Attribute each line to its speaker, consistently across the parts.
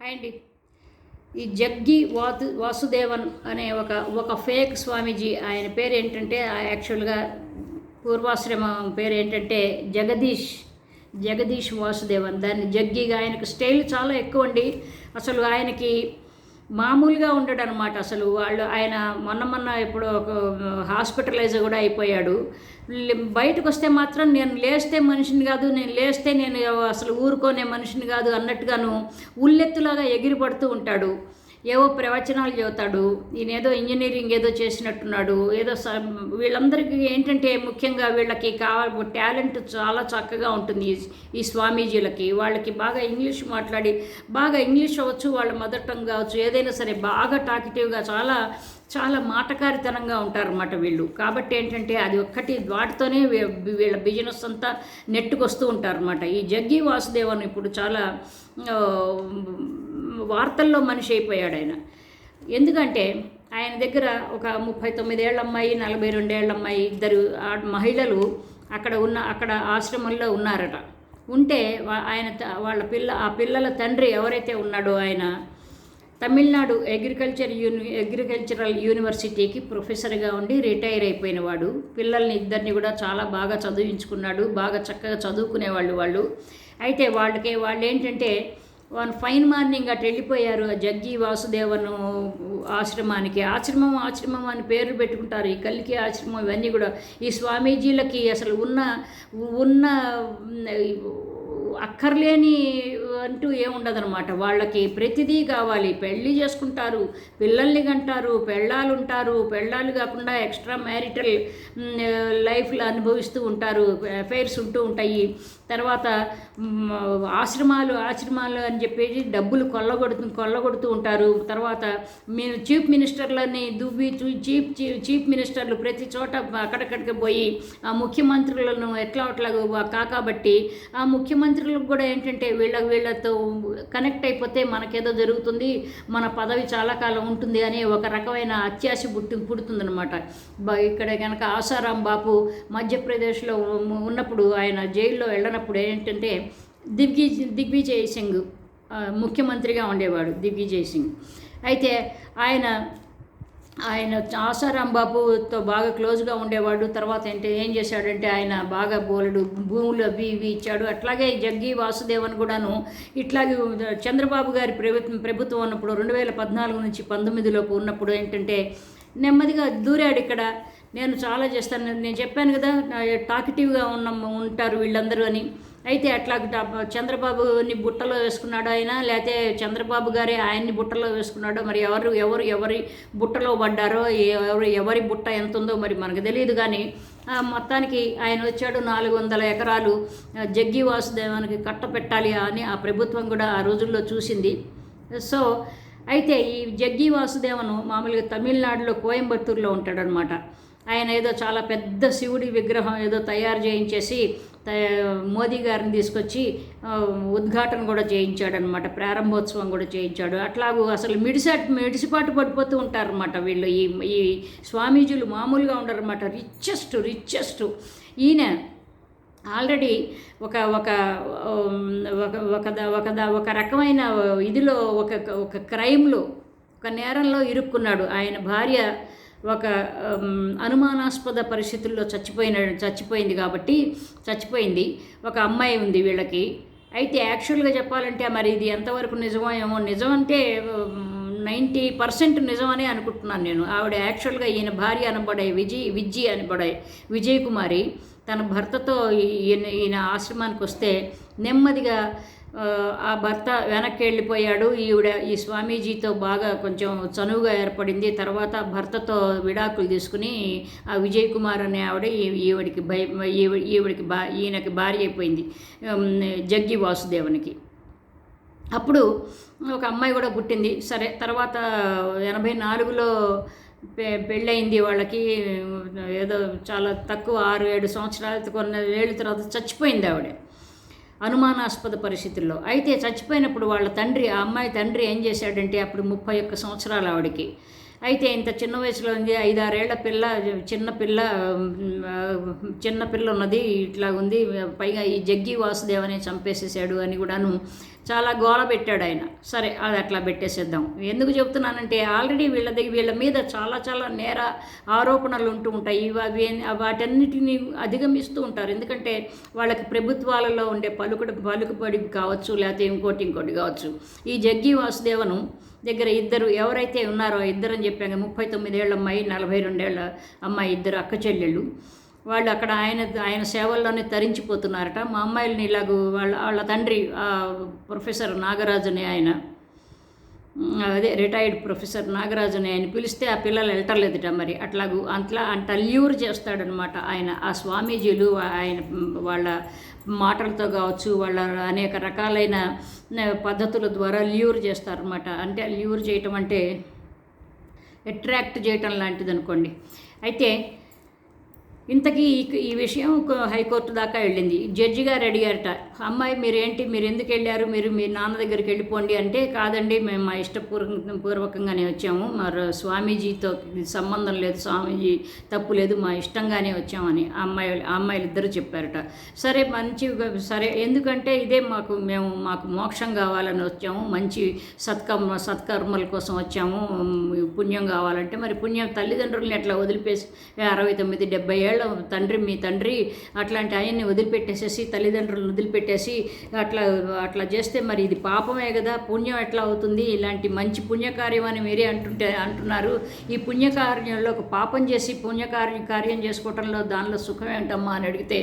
Speaker 1: Hi అండి. ఈ జగ్గి వాసు వాసుదేవన్ అనే ఒక ఒక ఫేక్ స్వామీజీ ఆయన పేరు ఏంటంటే ఆ యాక్చువల్గా పూర్వాశ్రమం పేరు ఏంటంటే జగదీష్ జగదీష్ వాసుదేవన్. దాన్ని జగ్గిగా ఆయనకు స్టైల్ చాలా ఎక్కువ అండి అసలు ఆయనకి మామూలుగా ఉండడు అనమాట అసలు. వాళ్ళు ఆయన మొన్న మొన్న ఇప్పుడు ఒక హాస్పిటలైజ్ కూడా అయిపోయాడు. బయటకు వస్తే మాత్రం నేను లేస్తే మనిషిని కాదు నేను లేస్తే నేను అసలు ఊరుకోనే మనిషిని కాదు అన్నట్టుగాను ఉల్లెత్తులాగా ఎగిరిపడుతూ ఉంటాడు. ఏవో ప్రవచనాలు చెబుతాడు ఈయన ఏదో ఇంజనీరింగ్ ఏదో చేసినట్టున్నాడు ఏదో స- వీళ్ళందరికీ ఏంటంటే ముఖ్యంగా వీళ్ళకి కావాలి టాలెంట్ చాలా చక్కగా ఉంటుంది ఈ- స్వామీజీలకి. వాళ్ళకి బాగా ఇంగ్లీష్ మాట్లాడి బాగా ఇంగ్లీష్ అవ్వచ్చు వాళ్ళ మదర్ టంగ్ కావచ్చు ఏదైనా సరే బాగా టాకిటివ్గా చాలా చాలా మాటకారితనంగా ఉంటారన్నమాట వీళ్ళు. కాబట్టి ఏంటంటే అది ఒక్కటి వాటితోనే వీళ్ళ బిజినెస్ అంతా నెట్టుకొస్తూ ఉంటారన్నమాట. ఈ జగ్గి వాసుదేవన్ ఇప్పుడు చాలా వార్తల్లో మనిషి అయిపోయాడు ఆయన. ఎందుకంటే ఆయన దగ్గర ఒక ముప్పై తొమ్మిదేళ్ళ అమ్మాయి నలభై రెండేళ్ళ అమ్మాయి ఇద్దరు మహిళలు అక్కడ ఉన్న అక్కడ ఆశ్రమంలో ఉన్నారట. ఉంటే ఆయన వాళ్ళ పిల్ల ఆ పిల్లల తండ్రి ఎవరైతే ఉన్నాడో ఆయన తమిళనాడు అగ్రికల్చర్ యూని అగ్రికల్చరల్ యూనివర్సిటీకి ప్రొఫెసర్గా ఉండి రిటైర్ అయిపోయిన వాడు. పిల్లల్ని ఇద్దరిని కూడా చాలా బాగా చదివించుకున్నాడు బాగా చక్కగా చదువుకునేవాళ్ళు వాళ్ళు. అయితే వాళ్ళకి వాళ్ళు ఏంటంటే వన్ ఫైన్ మార్నింగ్ అటు వెళ్ళిపోయారు. ఆ జగ్గి వాసుదేవను ఆశ్రమానికి. ఆశ్రమం ఆశ్రమం అని పేర్లు పెట్టుకుంటారు. ఈ కల్కి ఆశ్రమం ఇవన్నీ కూడా. ఈ స్వామీజీలకి అసలు ఉన్న ఉన్న అక్కర్లేని అంటూ ఏముండదనమాట వాళ్ళకి ప్రతిదీ కావాలి. పెళ్ళి చేసుకుంటారు పిల్లల్ని కంటారు పెళ్ళాలు ఉంటారు పెళ్ళాలు కాకుండా ఎక్స్ట్రా మ్యారిటల్ లైఫ్లో అనుభవిస్తూ ఉంటారు. అఫైర్స్ ఉంటూ ఉంటాయి. తర్వాత ఆశ్రమాలు ఆశ్రమాలు అని చెప్పేసి డబ్బులు కొల్లగొడుతు కొల్లగొడుతూ ఉంటారు. తర్వాత మీరు చీఫ్ మినిస్టర్లని దువ్వి చూ- చీఫ్ చీ- చీఫ్ మినిస్టర్లు ప్రతి చోట అక్కడక్కడికి పోయి ఆ ముఖ్యమంత్రులను ఎట్లా అట్లా కాకబట్టి ఆ ముఖ్యమంత్రులకు కూడా ఏంటంటే వీళ్ళ వీళ్ళతో కనెక్ట్ అయిపోతే మనకేదో జరుగుతుంది మన పదవి చాలా కాలం ఉంటుంది అనే ఒక రకమైన అత్యాశ పుట్టి పుడుతుందనమాట ఇక్కడ కనుక ఆసారాం బాపు మధ్యప్రదేశ్లో ఉన్నప్పుడు ఆయన జైల్లో వెళ్ళినప్పుడు ఏంటంటే దిగ్వి దిగ్విజయ్ సింగ్ ముఖ్యమంత్రిగా ఉండేవాడు దిగ్విజయ్ సింగ్. అయితే ఆయన ఆయన ఆసారాం బాబుతో బాగా క్లోజ్గా ఉండేవాడు. తర్వాత అంటే ఏం చేశాడంటే ఆయన బాగా బోలెడు భూములు అవి ఇవి ఇచ్చాడు. అట్లాగే జగ్గి వాసుదేవన్ కూడాను ఇట్లాగే చంద్రబాబు గారి ప్రభుత్వం ప్రభుత్వం ఉన్నప్పుడు రెండు వేల పద్నాలుగు నుంచి పంతొమ్మిదిలోపు ఉన్నప్పుడు ఏంటంటే నెమ్మదిగా దూరాడు ఇక్కడ. నేను చాలా చేస్తాను. నేను చెప్పాను కదా టాకిటివ్గా ఉన్న ఉంటారు వీళ్ళందరూ అని. అయితే అట్లా చంద్రబాబుని బుట్టలో వేసుకున్నాడు ఆయన లేకపోతే చంద్రబాబు గారే ఆయన్ని బుట్టలో వేసుకున్నాడో మరి ఎవరు ఎవరు ఎవరి బుట్టలో పడ్డారో ఎవరు ఎవరి బుట్ట ఎంత ఉందో మరి మనకు తెలియదు కానీ ఆ, మొత్తానికి ఆయన వచ్చాడు నాలుగు వందల ఎకరాలు జగ్గి వాసుదేవానికి కట్టపెట్టాలి అని ఆ ప్రభుత్వం కూడా ఆ రోజుల్లో చూసింది. సో అయితే ఈ జగ్గి వాసుదేవను మామూలుగా తమిళనాడులో కోయంబత్తూరులో ఉంటాడనమాట ఆయన ఏదో చాలా పెద్ద శివుడి విగ్రహం ఏదో తయారు చేయించేసి మోదీ గారిని తీసుకొచ్చి ఉద్ఘాటన కూడా చేయించాడనమాట ప్రారంభోత్సవం కూడా చేయించాడు. అట్లాగూ అసలు మిడిసాట్ మిడిసిపాటు పడిపోతూ ఉంటారనమాట వీళ్ళు. ఈ ఈ స్వామీజీలు మామూలుగా ఉండరన్నమాట రిచెస్ట్ రిచెస్ట్ ఈయన ఆల్రెడీ ఒక ఒక ఒక ఒక ఒక రకమైన ఇదిలో ఒక ఒక క్రైమ్లో ఒక నేరంలో ఇరుక్కున్నాడు. ఆయన భార్య ఒక అనుమానాస్పద పరిస్థితుల్లో చచ్చిపోయిన చచ్చిపోయింది కాబట్టి చచ్చిపోయింది. ఒక అమ్మాయి ఉంది వీళ్ళకి. అయితే యాక్చువల్గా చెప్పాలంటే మరి ఇది ఎంతవరకు నిజమో ఏమో నిజం అంటే నైంటీ పర్సెంట్ నిజమనే అనుకుంటున్నాను నేను. ఆవిడ యాక్చువల్గా ఈయన భార్య అనబడే విజయ్ విజ్జి అనబడే విజయ్ కుమారి. తన భర్తతో ఈయన ఈయన ఆశ్రమానికి వస్తే నెమ్మదిగా ఆ, భర్త వెనక్కి వెళ్ళిపోయాడు ఈవిడ ఈ స్వామీజీతో బాగా కొంచెం చనువుగా ఏర్పడింది. తర్వాత భర్తతో విడాకులు తీసుకుని ఆ విజయ్ కుమార్ అనే ఆవిడ ఈవిడికి భయ ఈవిడికి బా ఈయనకి భార్య అయిపోయింది. జగ్గి వాసుదేవునికి. అప్పుడు ఒక అమ్మాయి కూడా పుట్టింది. సరే తర్వాత ఎనభై నాలుగులో పె పెళ్ళయింది వాళ్ళకి. ఏదో చాలా తక్కువ ఆరు ఏడు సంవత్సరాల కొన్ని ఏళ్ళ తర్వాత చచ్చిపోయింది ఆవిడ. అనుమానాస్పద పరిస్థితుల్లో. అయితే చచ్చిపోయినప్పుడు వాళ్ళ తండ్రి ఆ అమ్మాయి తండ్రి ఏం చేశాడంటే అప్పుడు ముప్పై ఒక్క సంవత్సరాలు ఆవిడకి. అయితే ఇంత చిన్న వయసులో ఉంది ఐదారేళ్ళ పిల్ల చిన్న పిల్ల చిన్న పిల్ల ఉన్నది ఇట్లా ఉంది పైగా ఈ జగ్గి వాసుదేవనే చంపేసేసాడు అని కూడాను చాలా గోల పెట్టాడు ఆయన. సరే అది అట్లా పెట్టేసేద్దాం. ఎందుకు చెప్తున్నానంటే ఆల్రెడీ వీళ్ళ దగ్గర వీళ్ళ మీద చాలా చాలా నేర ఆరోపణలు ఉంటూ ఉంటాయి. అవి వాటన్నిటిని అధిగమిస్తూ ఉంటారు. ఎందుకంటే వాళ్ళకి ప్రభుత్వాలలో ఉండే పలుకుడు పలుకుబడి కావచ్చు లేకపోతే ఇంకోటి ఇంకోటి కావచ్చు. ఈ జగ్గి వాసుదేవను దగ్గర ఇద్దరు ఎవరైతే ఉన్నారో ఇద్దరని చెప్పాక ముప్పై తొమ్మిదేళ్ళ అమ్మాయి నలభై రెండేళ్ళ అమ్మాయి ఇద్దరు అక్క చెల్లెళ్ళు. వాళ్ళు అక్కడ ఆయన ఆయన సేవల్లోనే తరించిపోతున్నారట. మా అమ్మాయిలని ఇలాగ వాళ్ళ వాళ్ళ తండ్రి ప్రొఫెసర్ నాగరాజు ఆయన. అదే రిటైర్డ్ ప్రొఫెసర్ నాగరాజు అని ఆయన పిలిస్తే ఆ పిల్లలు వెళ్ళటలేదుట మరి. అట్లాగూ అంతలా అంత ల్యూర్ చేస్తాడనమాట ఆయన. ఆ స్వామీజీలు ఆయన వాళ్ళ మాటలతో కావచ్చు వాళ్ళ అనేక రకాలైన పద్ధతుల ద్వారా ల్యూర్ చేస్తారనమాట. అంటే ల్యూర్ చేయటం అంటే అట్రాక్ట్ చేయటం లాంటిది అనుకోండి అయితే ఇంతకీ ఈ- విషయం హైకోర్టు దాకా వెళ్ళింది. జడ్జి గారు అడిగారట అమ్మాయి మీరేంటి మీరు ఎందుకు వెళ్ళారు మీరు మీ నాన్న దగ్గరికి వెళ్ళిపోండి అంటే కాదండి మేము మా ఇష్టపూర్వక పూర్వకంగానే వచ్చాము. మరి స్వామీజీతో సంబంధం లేదు స్వామీజీ తప్పు లేదు మా ఇష్టంగానే వచ్చామని ఆ అమ్మాయి అమ్మాయిలు ఇద్దరు చెప్పారట. సరే మంచి సరే ఎందుకంటే ఇదే మాకు మేము మాకు మోక్షం కావాలని వచ్చాము. మంచి సత్కర్మ సత్కర్మల కోసం వచ్చాము. పుణ్యం కావాలంటే మరి పుణ్యం తల్లిదండ్రులని ఎట్లా వదిలిపేసి అరవై తొమ్మిది డెబ్బై ఏళ్ళు తండ్రి మీ తండ్రి అట్లాంటి ఆయన్ని వదిలిపెట్టేసేసి తల్లిదండ్రులను వదిలిపెట్టేసి అట్లా అట్లా చేస్తే మరి ఇది పాపమే కదా? పుణ్యం ఎట్లా అవుతుంది? ఇలాంటి మంచి పుణ్యకార్యం అని మీరే అంటుంటే అంటున్నారు. ఈ పుణ్యకార్యంలో ఒక పాపం చేసి పుణ్యకార్యం కార్యం చేసుకోవటంలో దానిలో సుఖం ఏంటమ్మా అని అడిగితే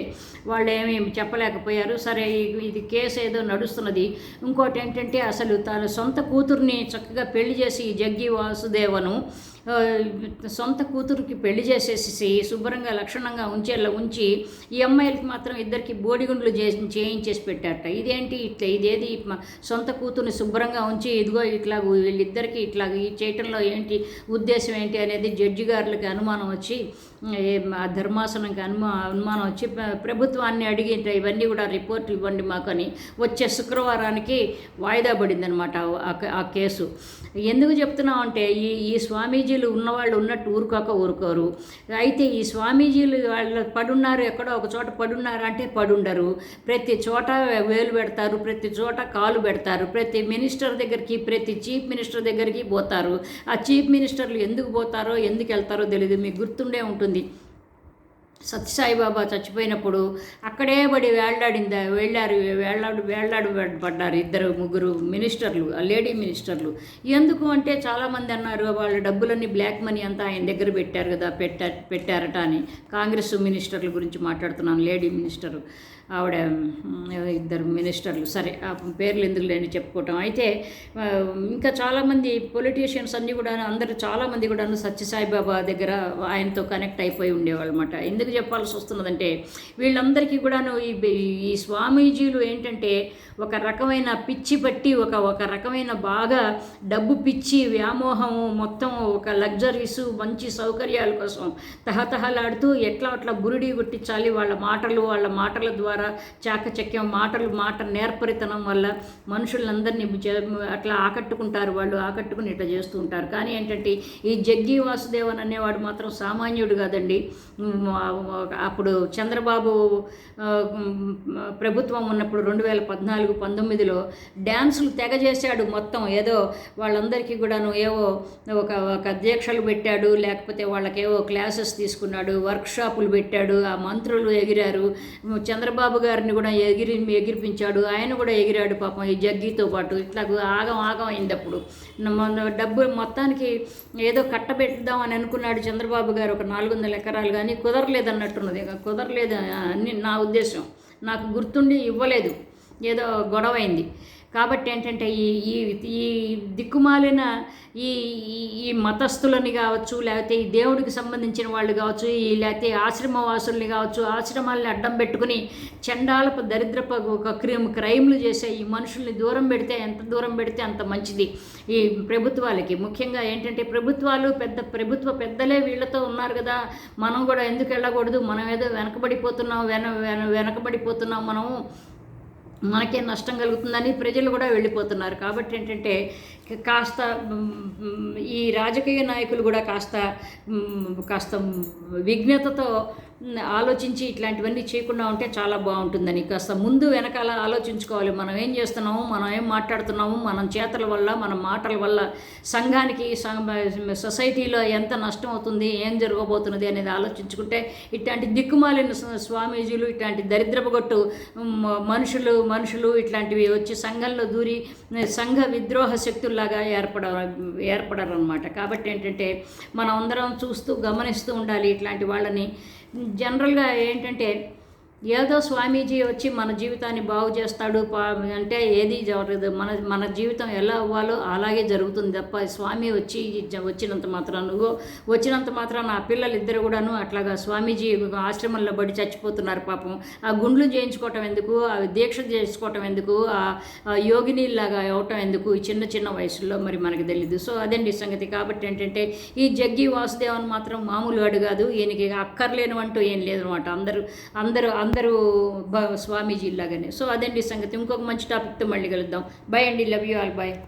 Speaker 1: వాళ్ళు ఏమీ చెప్పలేకపోయారు. సరే ఇది కేసు ఏదో నడుస్తున్నది. ఇంకోటి ఏంటంటే అసలు తన సొంత కూతుర్ని చక్కగా పెళ్ళి చేసి జగ్గి వాసుదేవను సొంత కూతురికి పెళ్ళి చేసేసి శుభ్రంగా లక్షణంగా ఉంచేలా ఉంచి ఈ అమ్మాయిలకి మాత్రం ఇద్దరికి బోడిగుండ్లు చేసి చేయించేసి పెట్టారట. ఇదేంటి ఇట్లా ఇదేది సొంత కూతుర్ని శుభ్రంగా ఉంచి ఇదిగో ఇట్లా వీళ్ళిద్దరికి ఇట్లా ఈ చేయటంలో ఏంటి ఉద్దేశం ఏంటి అనేది జడ్జి గారులకి అనుమానం వచ్చి ధర్మాసనంకి అనుమా అనుమానం వచ్చి ప్రభుత్వాన్ని అడిగి ఇవన్నీ కూడా రిపోర్ట్ ఇవ్వండి మాకు అని వచ్చే శుక్రవారానికి వాయిదా పడిందనమాట ఆ కేసు. ఎందుకు చెప్తున్నాం అంటే ఈ ఈ స్వామీజీలు ఉన్నవాళ్ళు ఉన్నట్టు ఊరుకోక ఊరుకోరు. అయితే ఈ స్వామీజీలు వాళ్ళు పడున్నారు ఎక్కడో ఒక చోట పడున్నారు అంటే పడుండరు. ప్రతి చోట వేలు పెడతారు ప్రతి చోట కాలు పెడతారు. ప్రతి మినిస్టర్ దగ్గరికి ప్రతి చీఫ్ మినిస్టర్ దగ్గరికి పోతారు. ఆ చీఫ్ మినిస్టర్లు ఎందుకు పోతారో ఎందుకు వెళ్తారో తెలియదు మీకు గుర్తుండే ఉంటుంది. Oui. సత్యసాయిబాబా చచ్చిపోయినప్పుడు అక్కడే పడి వేళ్ళాడింది? వెళ్ళారు వేళ్ళాడు వేళ్ళాడు పడ్డారు ఇద్దరు ముగ్గురు మినిస్టర్లు లేడీ మినిస్టర్లు. ఎందుకు అంటే చాలామంది అన్నారు వాళ్ళ డబ్బులన్నీ బ్లాక్ మనీ అంతా ఆయన దగ్గర పెట్టారు కదా పెట్టా పెట్టారట అని. కాంగ్రెస్ మినిస్టర్ల గురించి మాట్లాడుతున్నాను లేడీ మినిస్టరు ఆవిడ ఇద్దరు మినిస్టర్లు. సరే ఆ పేర్లు ఎందుకు లేని చెప్పుకోవటం. అయితే ఇంకా చాలామంది పొలిటీషియన్స్ అన్నీ కూడా అందరూ చాలామంది కూడా సత్యసాయిబాబా దగ్గర ఆయనతో కనెక్ట్ అయిపోయి ఉండేవాళ్ళు అనమాట ఎందుకు ఎందుకు చెప్పాల్సి వస్తున్నదంటే వీళ్ళందరికీ కూడాను ఈ ఈ స్వామీజీలు ఏంటంటే ఒక రకమైన పిచ్చి పట్టి ఒక ఒక రకమైన బాగా డబ్బు పిచ్చి వ్యామోహము మొత్తం ఒక లగ్జరీస్ మంచి సౌకర్యాల కోసం తహతహలాడుతూ ఎట్లా అట్లా బురిడి కొట్టించాలి వాళ్ళ మాటలు వాళ్ళ మాటల ద్వారా చాకచక్యం మాటలు మాట నేర్పరితనం వల్ల మనుషులందరినీ చే- అట్లా ఆకట్టుకుంటారు వాళ్ళు ఆకట్టుకుని ఇట్లా చేస్తూ ఉంటారు. కానీ ఏంటంటే ఈ జగ్గి వాసుదేవన్ అనేవాడు మాత్రం సామాన్యుడు కాదండి. అప్పుడు చంద్రబాబు ప్రభుత్వం ఉన్నప్పుడు రెండు వేల పద్నాలుగు పంతొమ్మిదిలో డ్యాన్సులు తెగ చేశాడు మొత్తం. ఏదో వాళ్ళందరికీ కూడాను ఏవో ఒక ఒక అధ్యక్షలు పెట్టాడు లేకపోతే వాళ్ళకేవో క్లాసెస్ తీసుకున్నాడు వర్క్షాపులు పెట్టాడు ఆ మంత్రులు ఎగిరారు. చంద్రబాబు గారిని కూడా ఎగిరి ఎగిరిపించాడు ఆయన కూడా ఎగిరాడు పాపం ఈ జగ్గితో పాటు. ఇట్లా ఆగం ఆగం అయింది అప్పుడు డబ్బు మొత్తానికి ఏదో కట్టబెట్టుదాం అని అనుకున్నాడు చంద్రబాబు గారు ఒక నాలుగు వందల ఎకరాలు కానీ కుదరలేదు. కుదరలేదన్నట్టున్నది ఇక కుదరలేదు అని నా ఉద్దేశం. నాకు గుర్తుండి ఇవ్వలేదు. ఏదో గొడవైంది కాబట్టి ఏంటంటే ఈ ఈ ఈ దిక్కుమాలిన ఈ ఈ- మతస్థులని కావచ్చు లేకపోతే ఈ దేవుడికి సంబంధించిన వాళ్ళు కావచ్చు ఈ లేకపోతే ఆశ్రమవాసుల్ని కావచ్చు ఆశ్రమాలని అడ్డం పెట్టుకుని చండాలపు దరిద్రపు ఒక క్రైమ్ క్రైమ్లు చేసే ఈ మనుషుల్ని దూరం పెడితే ఎంత దూరం పెడితే అంత మంచిది ఈ ప్రభుత్వాలకి. ముఖ్యంగా ఏంటంటే ప్రభుత్వాలు పెద్ద ప్రభుత్వ పెద్దలే వీళ్ళతో ఉన్నారు కదా. మనం కూడా ఎందుకు వెళ్ళకూడదు? మనం ఏదో వెనకబడిపోతున్నాం వెన వెన వెనకబడిపోతున్నాం మనము. మనకే నష్టం కలుగుతుందని ప్రజలు కూడా వెళ్ళిపోతున్నారు. కాబట్టి ఏంటంటే కాస్త ఈ రాజకీయ నాయకులు కూడా కాస్త కాస్త విఘ్నతతో ఆలోచించి ఇట్లాంటివన్నీ చేయకుండా ఉంటే చాలా బాగుంటుందని. కాస్త ముందు వెనకాల ఆలోచించుకోవాలి. మనం ఏం చేస్తున్నాము మనం ఏం మాట్లాడుతున్నాము మనం చేతల వల్ల మన మాటల వల్ల సంఘానికి సొసైటీలో ఎంత నష్టం అవుతుంది ఏం జరగబోతున్నది అనేది ఆలోచించుకుంటే ఇట్లాంటి దిక్కుమాలిన స్వామీజీలు ఇట్లాంటి దరిద్రపగొట్టు మనుషులు మనుషులు ఇట్లాంటివి వచ్చి సంఘంలో దూరి సంఘ విద్రోహ శక్తులు లాగా ఏర్పడ ఏర్పడరు అనమాట కాబట్టి ఏంటంటే మనం అందరం చూస్తూ గమనిస్తూ ఉండాలి ఇట్లాంటి వాళ్ళని. జనరల్గా ఏంటంటే ఏదో స్వామీజీ వచ్చి మన జీవితాన్ని బాగు చేస్తాడు అంటే ఏది జరగదు. మన మన జీవితం ఎలా అవ్వాలో అలాగే జరుగుతుంది తప్ప స్వామి వచ్చి వచ్చినంత మాత్రం నువ్వు వచ్చినంత మాత్రం నా పిల్లలు ఇద్దరు కూడాను అట్లాగా స్వామీజీ ఆశ్రమంలో పడి చచ్చిపోతున్నారు పాపం. ఆ గుండ్లు చేయించుకోవటం ఎందుకు? ఆ దీక్ష చేసుకోవటం ఎందుకు? ఆ ఆ అవటం ఎందుకు? ఈ చిన్న చిన్న వయసులో మరి మనకు తెలియదు సో అదండి సంగతి. కాబట్టి ఏంటంటే ఈ జగ్గి వాసుదేవన్ మాత్రం మామూలు వాడు కాదు. ఈయనకి అక్కర్లేనివంటూ ఏం లేదనమాట. అందరూ అందరూ అందరూ స్వామీజీ లాగానే. సో అదండి సంగతి. ఇంకొక మంచి టాపిక్తో మళ్ళీ కలుద్దాం. బై అండి. Love you all bye